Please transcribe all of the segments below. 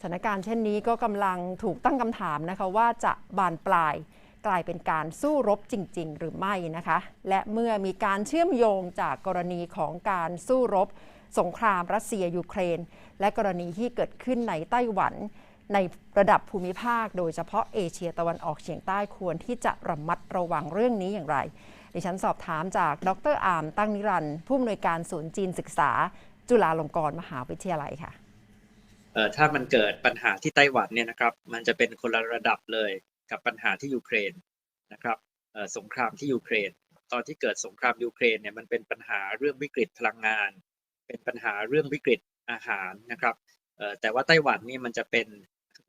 สถานการณ์เช่นนี้ก็กำลังถูกตั้งคำถามนะคะว่าจะบานปลายกลายเป็นการสู้รบจริง ๆ หรือไม่นะคะ และเมื่อมีการเชื่อมโยงจากกรณีของการสู้รบ สงครามรัสเซียยูเครน และกรณีที่เกิดขึ้นในไต้หวัน ในระดับภูมิภาค โดยเฉพาะเอเชียตะวันออกเฉียงใต้ควรที่จะระมัดระวังเรื่องนี้อย่างไร ดิฉันสอบถามจากดรอาร์มตั้งนิรันดร์ผู้อำนวยการศูนย์จีนศึกษา จุฬาลงกรณ์มหาวิทยาลัยค่ะ ถ้ามันเกิดปัญหาที่ไต้หวันเนี่ยนะครับ มันจะเป็นคนละระดับเลยกับปัญหาที่ยูเครนนะครับสงครามที่ยูเครน ตอนที่เกิดสงครามยูเครนเนี่ยมันเป็นปัญหาเรื่องวิกฤตพลังงาน เป็นปัญหาเรื่องวิกฤตอาหารนะครับแต่ว่าไต้หวันนี่มันจะเป็น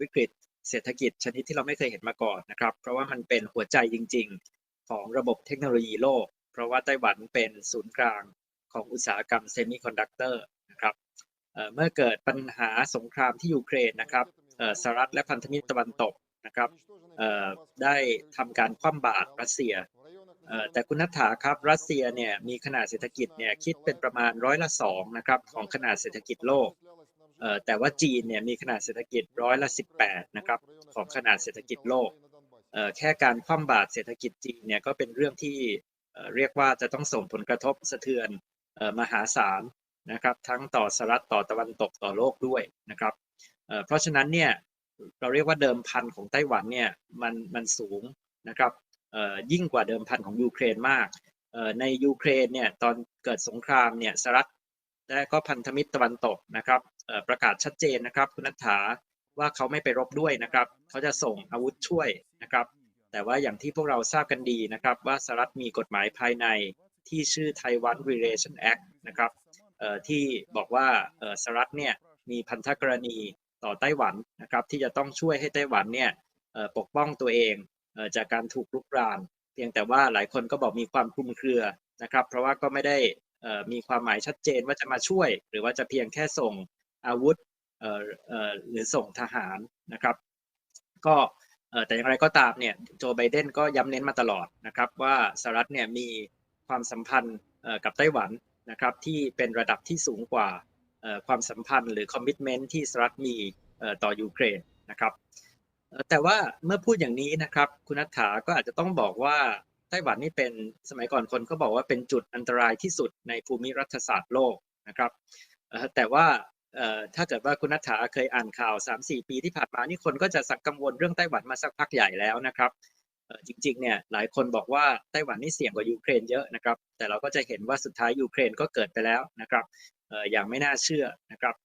วิกฤตเศรษฐกิจชนิดที่เราไม่เคยเห็นมาก่อนนะครับ เพราะว่ามันเป็นหัวใจจริง ๆ ของระบบเทคโนโลยีโลก เพราะว่าไต้หวันเป็นศูนย์กลางของอุตสาหกรรมเซมิคอนดักเตอร์นะครับ เมื่อเกิดปัญหาสงครามที่ยูเครนนะครับสหรัฐและพันธมิตรตะวันตกนะครับได้ทำการคว่ำบาตรรัสเซียแต่คุณนัฐถาครับรัสเซียเนี่ยมีขนาดเศรษฐกิจเนี่ยคิดเป็นประมาณร้อยละสองนะครับของขนาดเศรษฐกิจโลกแต่ว่าจีนเนี่ยมีขนาดเศรษฐกิจร้อยละสิบแปดนะครับของขนาดเศรษฐกิจโลกแค่การคว่ำบาตรเศรษฐกิจจีนเนี่ยก็เป็นเรื่องที่เรียกว่าจะต้องส่งผลกระทบสะเทือนมหาศาล นะครับทั้งต่อสหรัฐต่อตะวันตกต่อโลกด้วยนะครับเเพราะฉะนั้นเนี่ยเราเรียกว่าเดิมพันของไต้หวันเนี่ยมันมันสูงนะครับยิ่งกว่าเดิมพันของยูเครนมากในยูเครนเนี่ยตอนเกิดสงครามเนี่ยสหรัฐและก็พันธมิตรตะวันตกนะครับประกาศชัดเจนนะครับคุณนัฐาว่าเขาไม่ไปรบด้วยนะครับ เขาจะส่งอาวุธช่วยนะครับ แต่ว่าอย่างที่พวกเราทราบกันดีนะครับ ว่าสหรัฐมีกฎหมายภายในที่ชื่อ Taiwan Relation Act นะครับ ที่บอกว่าสหรัฐเนี่ยมีพันธกรณีต่อไต้หวันนะครับที่จะต้องช่วยให้ไต้หวันเนี่ยปกป้องตัวเองจากการถูกลุกราน เพียงแต่ว่าหลายคนก็บอกมีความคลุมเครือนะครับ เพราะว่าก็ไม่ได้มีความหมายชัดเจนว่าจะมาช่วย หรือว่าจะเพียงแค่ส่งอาวุธหรือส่งทหารนะครับ ก็แต่อย่างไรก็ตามเนี่ยโจไบเดนก็ย้ำเน้นมาตลอดนะครับว่าสหรัฐเนี่ยมีความสัมพันธ์กับไต้หวัน นะครับที่เป็นระดับที่สูงกว่าความสัมพันธ์หรือคอมมิชเมนท์ที่สหรัฐมีต่อยูเครนนะครับแต่ว่าเมื่อพูดอย่างนี้นะครับ คุณนัฐถาก็อาจจะต้องบอกว่าไต้หวันนี่เป็นสมัยก่อนคนก็บอกว่าเป็นจุดอันตรายที่สุดในภูมิรัฐศาสตร์โลกนะครับแต่ว่าถ้าเกิดว่าคุณนัฐถาเคยอ่านข่าว 3-4 ปีที่ผ่านมานี่คนก็จะสักกังวลเรื่องไต้หวันมาสักพักใหญ่แล้วนะครับ จริงๆเนี่ยหลายคนบอกว่าไต้หวันนี่เสี่ยงกว่ายูเครนเยอะนะครับ แต่เราก็จะเห็นว่าสุดท้ายยูเครนก็เกิดไปแล้วนะครับอย่างไม่น่าเชื่อนะครับ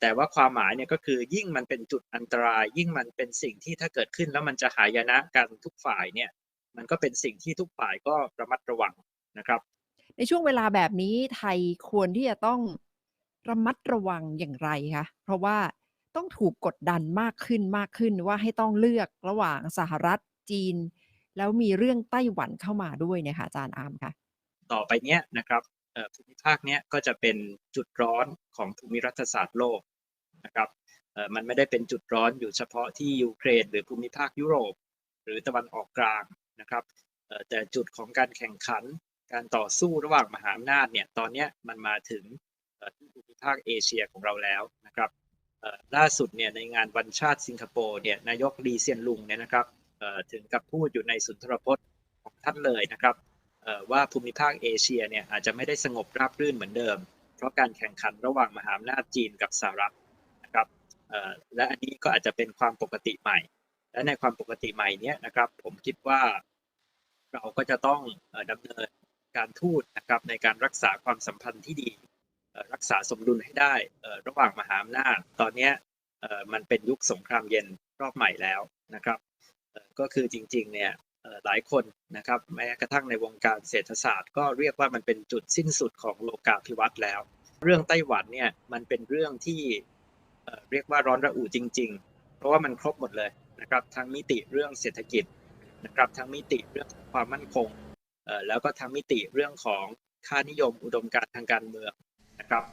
แต่ว่าความหมายเนี่ยก็คือยิ่งมันเป็นจุดอันตราย ยิ่งมันเป็นสิ่งที่ถ้าเกิดขึ้นแล้วมันจะหายนะกันทุกฝ่ายเนี่ยมันก็เป็นสิ่งที่ทุกฝ่ายก็ระมัดระวังนะครับ ในช่วงเวลาแบบนี้ไทยควรที่จะต้องระมัดระวังอย่างไรคะเพราะว่าต้องถูกกดดันมากขึ้นมากขึ้นว่าให้ต้องเลือกระหว่างสหรัฐ จีน แล้วมีเรื่องไต้หวันเข้ามาด้วยเนี่ยค่ะอาจารย์อาร์มค่ะ ต่อไปเนี้ยนะครับภูมิภาคเนี้ยก็จะเป็นจุดร้อนของภูมิรัฐศาสตร์โลกนะครับมันไม่ได้เป็นจุดร้อนอยู่เฉพาะที่ยูเครน หรือภูมิภาคยุโรป หรือตะวันออกกลางนะครับแต่จุดของการแข่งขันการต่อสู้ระหว่างมหาอำนาจเนี่ยตอนเนี้ยมันมาถึงที่ภูมิภาคเอเชียของเราแล้วนะครับล่าสุดเนี่ยในงานวันชาติสิงคโปร์เนี่ยนายกลีเซียนลุงเนี่ยนะครับ ถึงกับพูดอยู่ในสุนทรพจน์ของท่านเลยนะครับว่าภูมิภาคเอเชียเนี่ยอาจจะไม่ได้สงบราบรื่นเหมือนเดิม เพราะการแข่งขันระหว่างมหาอำนาจจีนกับสหรัฐนะครับและอันนี้ก็อาจจะเป็นความปกติใหม่ และในความปกติใหม่นี้นะครับ ผมคิดว่าเราก็จะต้องเอ่อดำเนินการทูตนะครับในการรักษาความสัมพันธ์ที่ดี รักษาสมดุลให้ได้ระหว่างมหาอำนาจตอนนี้มันเป็นยุคสงครามเย็นรอบใหม่แล้วนะครับ ก็คือจริงๆเนี่ยหลายคนนะครับแม้กระทั่งในวงการเศรษฐศาสตร์ ก็เรียกว่ามันเป็นจุดสิ้นสุดของโลกาภิวัตน์แล้ว เรื่องไต้หวันเนี่ยมันเป็นเรื่องที่เรียกว่าร้อนระอุจริง ๆ เพราะว่ามันครบหมดเลยนะครับทั้งมิติเรื่องเศรษฐกิจนะครับทั้งมิติเรื่องความมั่นคงแล้วก็ทั้งมิติเรื่องของค่านิยมอุดมการณ์ทางการเมืองนะครับ